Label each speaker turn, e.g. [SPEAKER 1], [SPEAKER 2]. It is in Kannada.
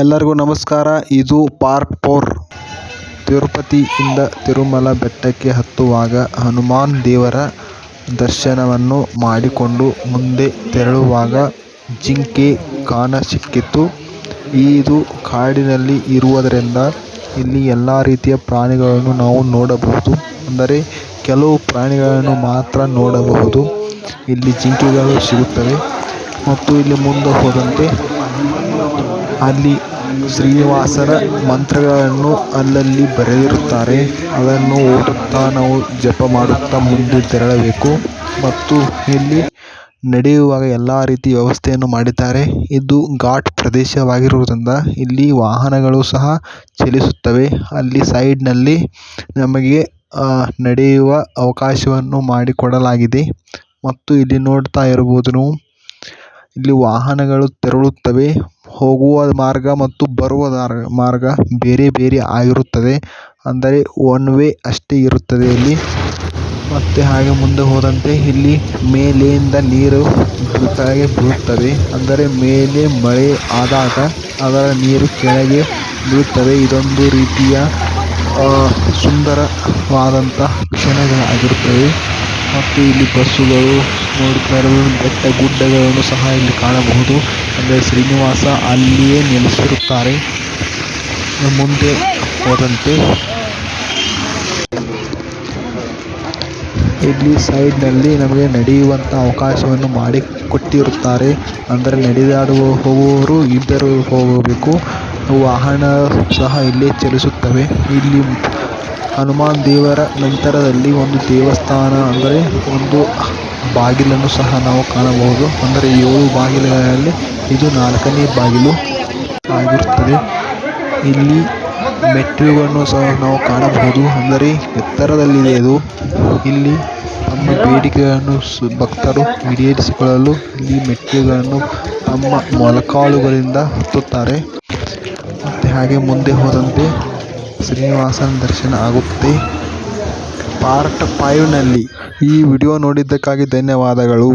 [SPEAKER 1] ಎಲ್ಲರಿಗೂ ನಮಸ್ಕಾರ. ಇದು ಪಾರ್ಟ್ ಫೋರ್ ತಿರುಪತಿಯಿಂದ ತಿರುಮಲ ಬೆಟ್ಟಕ್ಕೆ ಹತ್ತುವಾಗ ಹನುಮಾನ್ ದೇವರ ದರ್ಶನವನ್ನು ಮಾಡಿಕೊಂಡು ಮುಂದೆ ತೆರಳುವಾಗ ಜಿಂಕೆ ಕಾಣ ಸಿಕ್ಕಿತ್ತು ಇದು ಕಾಡಿನಲ್ಲಿ ಇರುವುದರಿಂದ ಇಲ್ಲಿ ಎಲ್ಲ ರೀತಿಯ ಪ್ರಾಣಿಗಳನ್ನು ನಾವು ನೋಡಬಹುದು. ಅಂದರೆ ಕೆಲವು ಪ್ರಾಣಿಗಳನ್ನು ಮಾತ್ರ ನೋಡಬಹುದು. ಇಲ್ಲಿ ಜಿಂಕೆಗಳು ಸಿಗುತ್ತವೆ. ಮತ್ತು ಇಲ್ಲಿ ಮುಂದೆ ಹೋದಂತೆ ಅಲ್ಲಿ ಶ್ರೀನಿವಾಸರ ಮಂತ್ರಗಳನ್ನು ಅಲ್ಲಲ್ಲಿ ಬರೆದಿರುತ್ತಾರೆ. ಅದನ್ನು ಓದುತ್ತಾ ನಾವು ಜಪ ಮಾಡುತ್ತಾ ಮುಂದೆ ತೆರಳಬೇಕು. ಮತ್ತು ಇಲ್ಲಿ ನಡೆಯುವಾಗ ಎಲ್ಲ ರೀತಿ ವ್ಯವಸ್ಥೆಯನ್ನು ಮಾಡಿದ್ದಾರೆ. ಇದು ಘಾಟ್ ಪ್ರದೇಶವಾಗಿರುವುದರಿಂದ ಇಲ್ಲಿ ವಾಹನಗಳು ಸಹ ಚಲಿಸುತ್ತವೆ. ಅಲ್ಲಿ ಸೈಡ್ನಲ್ಲಿ ನಮಗೆ ನಡೆಯುವ ಅವಕಾಶವನ್ನು ಮಾಡಿಕೊಡಲಾಗಿದೆ. ಮತ್ತು ಇಲ್ಲಿ ನೋಡ್ತಾ ಇರಬಹುದು ನೀವು ಇಲ್ಲಿ ವಾಹನಗಳು ತೆರಳುತ್ತವೆ. ಹೋಗುವ ಮಾರ್ಗ ಮತ್ತು ಬರುವ ಮಾರ್ಗ ಬೇರೆ ಬೇರೆ ಆಗಿರುತ್ತದೆ. ಅಂದರೆ ಒನ್ ವೇ ಅಷ್ಟೇ ಇರುತ್ತದೆ ಇಲ್ಲಿ. ಮತ್ತೆ ಹಾಗೆ ಮುಂದೆ ಹೋದಂತೆ ಇಲ್ಲಿ ಮೇಲೆಯಿಂದ ನೀರು ಕೆಳಗೆ ಬೀಳುತ್ತದೆ. ಅಂದರೆ ಮೇಲೆ ಮಳೆ ಆದಾಗ ಅದರ ನೀರು ಕೆಳಗೆ ಬೀಳುತ್ತದೆ. ಇದೊಂದು ರೀತಿಯ ಸುಂದರವಾದಂತಹ ಕ್ಷಣಗಳಾಗಿರುತ್ತವೆ. ಮತ್ತು ಇಲ್ಲಿ ಬಸ್ಸುಗಳು ಬೆಟ್ಟ ಗುಡ್ಡಗಳನ್ನು ಸಹ ಇಲ್ಲಿ ಕಾಣಬಹುದು. ಅಂದರೆ ಶ್ರೀನಿವಾಸ ಅಲ್ಲಿಯೇ ನೆಲೆಸಿರುತ್ತಾರೆ. ಮುಂದೆ ಹೋದಂತೆ. ಇಲ್ಲಿ ಸೈಡ್ನಲ್ಲಿ ನಮಗೆ ನಡೆಯುವಂತ ಅವಕಾಶವನ್ನು ಮಾಡಿ ಕೊಟ್ಟಿರುತ್ತಾರೆ ಅಂದರೆ ನಡೆದಾಡುವ ಹೋಗುವವರು ಇಬ್ಬರು ಹೋಗಬೇಕು. ವಾಹನ ಸಹ ಇಲ್ಲಿ ಚಲಿಸುತ್ತವೆ. ಇಲ್ಲಿ ಹನುಮಾನ್ ದೇವರ ನಂತರದಲ್ಲಿ ಒಂದು ದೇವಸ್ಥಾನ ಅಂದರೆ ಒಂದು ಬಾಗಿಲನ್ನು ಸಹ ನಾವು ಕಾಣಬಹುದು. ಅಂದರೆ ಏಳು ಬಾಗಿಲುಗಳಲ್ಲಿ ಇದು ನಾಲ್ಕನೇ ಬಾಗಿಲು ಆಗಿರುತ್ತದೆ. ಇಲ್ಲಿ ಮೆಟ್ಟಿಲುಗಳನ್ನು ಸಹ ನಾವು ಕಾಣಬಹುದು. ಅಂದರೆ ಎತ್ತರದಲ್ಲಿದೆ ಇದು ಇಲ್ಲಿ ತಮ್ಮ ಬೇಡಿಕೆಗಳನ್ನು ಭಕ್ತರು ಈಡೇರಿಸಿಕೊಳ್ಳಲು ಇಲ್ಲಿ ಮೆಟ್ಟಿಲುಗಳನ್ನು ತಮ್ಮ ಮೊಲಕಾಳುಗಳಿಂದ ಹತ್ತುತ್ತಾರೆ. ಮತ್ತು ಹಾಗೆ ಮುಂದೆ ಹೋದಂತೆ ಶ್ರೀನಿವಾಸನ ದರ್ಶನ ಆಗುತ್ತೆ. ಪಾರ್ಟ್ ಫೈವ್ನಲ್ಲಿ ಈ ವಿಡಿಯೋ ನೋಡಿದ್ದಕ್ಕಾಗಿ ಧನ್ಯವಾದಗಳು.